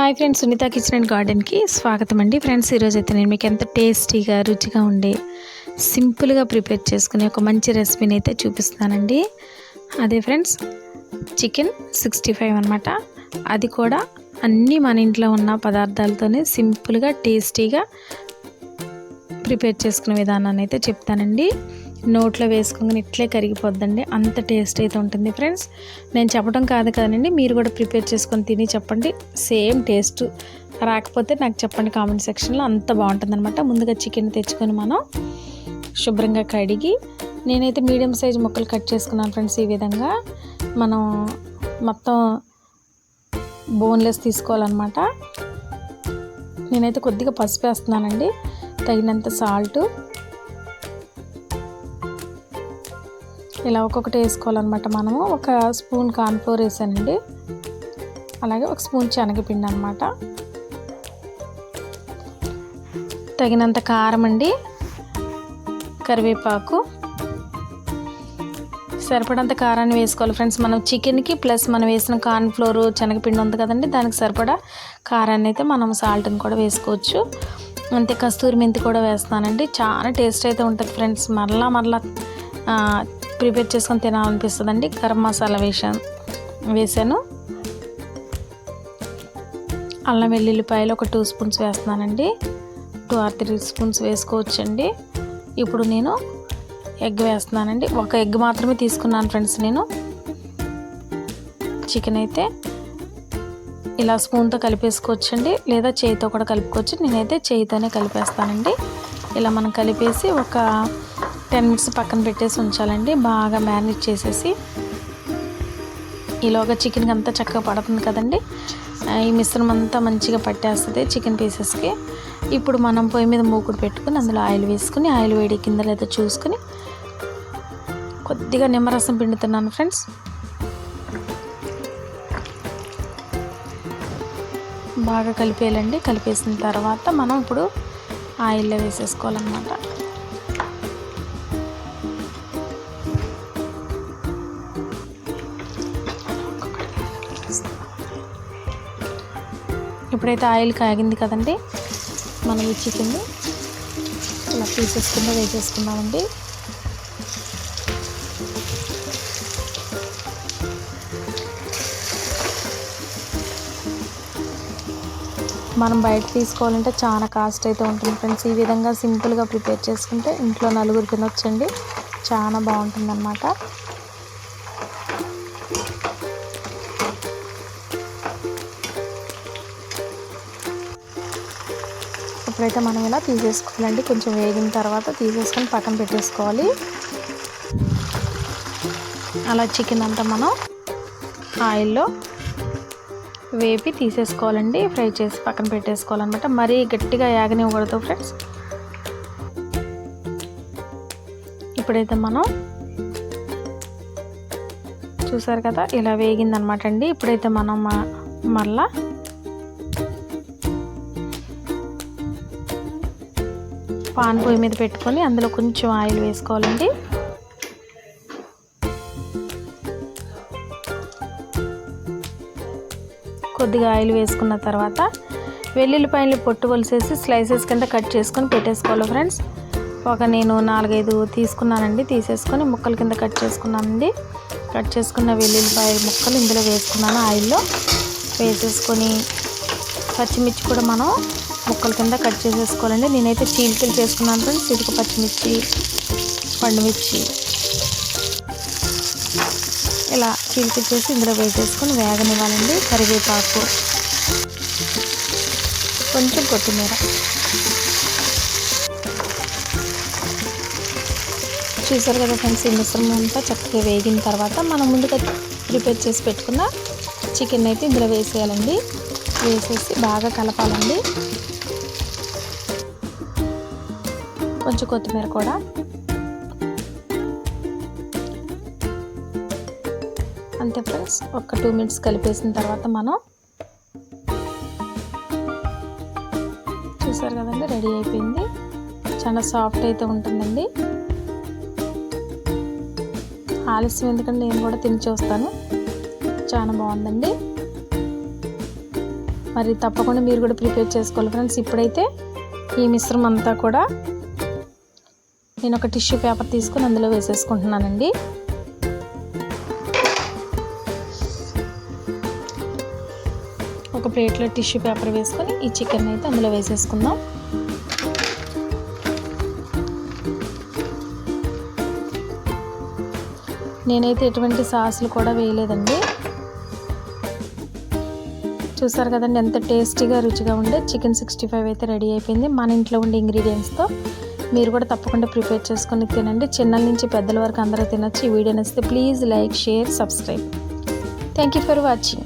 Hi friends Sunitha kitchen and గార్డెన్కి స్వాగతం అండి. Friends ఈరోజు అయితే నేను మీకు ఎంత టేస్టీగా రుచిగా ఉండే సింపుల్గా ప్రిపేర్ చేసుకునే ఒక మంచి రెసిపీని అయితే చూపిస్తానండి అదే ఫ్రెండ్స్ చికెన్ సిక్స్టీ ఫైవ్ అనమాట అది కూడా అన్నీ మన ఇంట్లో ఉన్న పదార్థాలతోనే సింపుల్గా టేస్టీగా ప్రిపేర్ చేసుకునే విధానాన్ని అయితే చెప్తానండి. నోట్లో వేసుకోగానే ఇట్లే కరిగిపోద్దండి. అంత టేస్ట్ అయితే ఉంటుంది ఫ్రెండ్స్. నేను చెప్పడం కాదు కదండి మీరు కూడా ప్రిపేర్ చేసుకొని తిని చెప్పండి. సేమ్ టేస్ట్ రాకపోతే నాకు చెప్పండి కామెంట్ సెక్షన్లో అంత బాగుంటుంది అనమాట ముందుగా చికెన్ తెచ్చుకొని మనం శుభ్రంగా కడిగి నేనైతే మీడియం సైజ్ ముక్కలు కట్ చేసుకున్నాను ఫ్రెండ్స్ ఈ విధంగా. మనం మొత్తం బోన్లెస్ తీసుకోవాలన్నమాట. నేనైతే కొద్దిగా పసుపు వేస్తున్నానండి. తగినంత సాల్టు ఇలా ఒక్కొక్కటి వేసుకోవాలన్నమాట మనము. ఒక స్పూన్ కార్న్ఫ్లోర్ వేసానండి. అలాగే ఒక స్పూన్ శనగపిండి అనమాట తగినంత కారం అండి. కరివేపాకు. సరిపడంత కారాన్ని వేసుకోవాలి ఫ్రెండ్స్. మనం చికెన్కి ప్లస్ మనం వేసిన కార్న్ఫ్లోర్ శనగపిండి ఉంది కదండి. దానికి సరిపడా కారాన్ని అయితే మనం సాల్ట్ని కూడా వేసుకోవచ్చు. అంతే కస్తూరి మెంతి కూడా వేస్తానండి చాలా టేస్ట్ అయితే ఉంటుంది ఫ్రెండ్స్. మరలా మరలా ప్రిపేర్ చేసుకొని తినాలనిపిస్తుంది అండి గరం మసాలా వేసాను వేసాను అల్లం వెల్లుల్లిపాయలు ఒక టూ స్పూన్స్ వేస్తున్నానండి. టూ ఆర్ త్రీ స్పూన్స్ వేసుకోవచ్చండి. ఇప్పుడు నేను ఎగ్ వేస్తున్నానండి. ఒక ఎగ్ మాత్రమే తీసుకున్నాను ఫ్రెండ్స్ నేను. చికెన్ అయితే ఇలా స్పూన్తో కలిపేసుకోవచ్చండి. లేదా చేయితో కూడా కలుపుకోవచ్చు. నేనైతే చేయితోనే కలిపేస్తానండి. ఇలా మనం కలిపేసి ఒక టెన్ మినిట్స్ పక్కన పెట్టేసి ఉంచాలండి. బాగా మ్యారినేట్ చేసేసి ఈలోగా చికెన్కి అంతా చక్కగా పడుతుంది కదండి. ఈ మిశ్రమం అంతా మంచిగా పట్టేస్తుంది చికెన్ పీసెస్కి ఇప్పుడు మనం పొయ్యి మీద మూకుడు పెట్టుకుని అందులో ఆయిల్ వేసుకుని ఆయిల్ వేడి కింద లేదా చూసుకుని కొద్దిగా నిమ్మరసం పిండుతున్నాను ఫ్రెండ్స్. బాగా కలిపేయాలండి. కలిపేసిన తర్వాత మనం ఇప్పుడు ఆయిల్లో వేసేసుకోవాలన్నమాట. ఇప్పుడైతే ఆయిల్ కాగింది కదండి మనం ఈ చికెన్ ఇలా పీసెస్ కింద వేసేసుకున్నామండి మనం బయట తీసుకోవాలంటే చాలా కాస్ట్ అయితే ఉంటుంది ఫ్రెండ్స్. ఈ విధంగా సింపుల్గా ప్రిపేర్ చేసుకుంటే ఇంట్లో నలుగురు తినొచ్చండి. చాలా బాగుంటుంది ఇప్పుడైతే మనం ఇలా తీసేసుకోవాలండి. కొంచెం వేగిన తర్వాత తీసేసుకొని పక్కన పెట్టేసుకోవాలి. అలా చికెన్ అంతా మనం ఆయిల్లో వేపి తీసేసుకోవాలండి. ఫ్రై చేసి పక్కన పెట్టేసుకోవాలన్నమాట. మరీ గట్టిగా యాగనివ్వకూడదు ఫ్రెండ్స్. ఇప్పుడైతే మనం చూసారు కదా ఇలా వేగిందనమాట అండి. ఇప్పుడైతే మనం మళ్ళీ పాన్ పొయ్యి మీద పెట్టుకొని అందులో కొంచెం ఆయిల్ వేసుకోవాలండి. కొద్దిగా ఆయిల్ వేసుకున్న తర్వాత వెల్లుల్లిపాయలు పొట్టు వలిసేసి స్లైసెస్ కింద కట్ చేసుకొని పెట్టేసుకోవాలి ఫ్రెండ్స్. ఒక నేను నాలుగైదు తీసుకున్నానండి తీసేసుకొని ముక్కల కింద కట్ చేసుకున్నానండి. కట్ చేసుకున్న వెల్లుల్లిపాయ ముక్కలు ఇందులో వేసుకున్నాను ఆయిల్లో. వేసేసుకొని పచ్చిమిర్చి కూడా మనం ముక్కల కింద కట్ చేసేసుకోవాలండి. నేనైతే చీలికలు చేసుకున్నాను ఫ్రెండ్స్. ఇటుక పచ్చిమిర్చి పండుమిర్చి. ఇలా చీలికలు చేసి ఇందులో వేసేసుకొని వేగనివ్వాలండి. కరివేపాకు కొంచెం కొత్తిమీర. చూసారు కదా ఫ్రెండ్స్ ఈ మిశ్రమం అంతా చక్కగా వేగిన తర్వాత మనం ముందుగా ప్రిపేర్ చేసి పెట్టుకున్న చికెన్ అయితే ఇందులో వేసేయాలండి. వేసేసి బాగా కలపాలండి. కొంచెం కొత్తిమీర కూడా. అంతే ఫ్రెండ్స్ ఒక టూ మినిట్స్ కలిపేసిన తర్వాత మనం చూసారు కదండి రెడీ అయిపోయింది. చాలా సాఫ్ట్ అయితే ఉంటుందండి. ఆలస్యం ఎందుకంటే నేను కూడా తిని చూస్తాను. చాలా బాగుందండి. మరి తప్పకుండా మీరు కూడా ప్రిపేర్ చేసుకోవాలి ఫ్రెండ్స్. ఇప్పుడైతే ఈ మిశ్రమం అంతా కూడా నేను ఒక టిష్యూ పేపర్ తీసుకొని అందులో వేసేసుకుంటున్నానండి. ఒక ప్లేట్లో టిష్యూ పేపర్ వేసుకొని ఈ చికెన్ అయితే అందులో వేసేసుకుందాం. నేనైతే ఎటువంటి సాసులు కూడా వేయలేదండి. చూసారు కదండి ఎంత టేస్టీగా రుచిగా ఉండే చికెన్ సిక్స్టీ ఫైవ్ అయితే రెడీ అయిపోయింది. మన ఇంట్లో ఉండే ఇంగ్రీడియంట్స్తో మీరు కూడా తప్పకుండా ప్రిపేర్ చేసుకొని తినండి. చిన్నల నుంచి పెద్దల వరకు అందరూ తినొచ్చు. ఈ వీడియో నచ్చితే please like share subscribe. Thank you for watching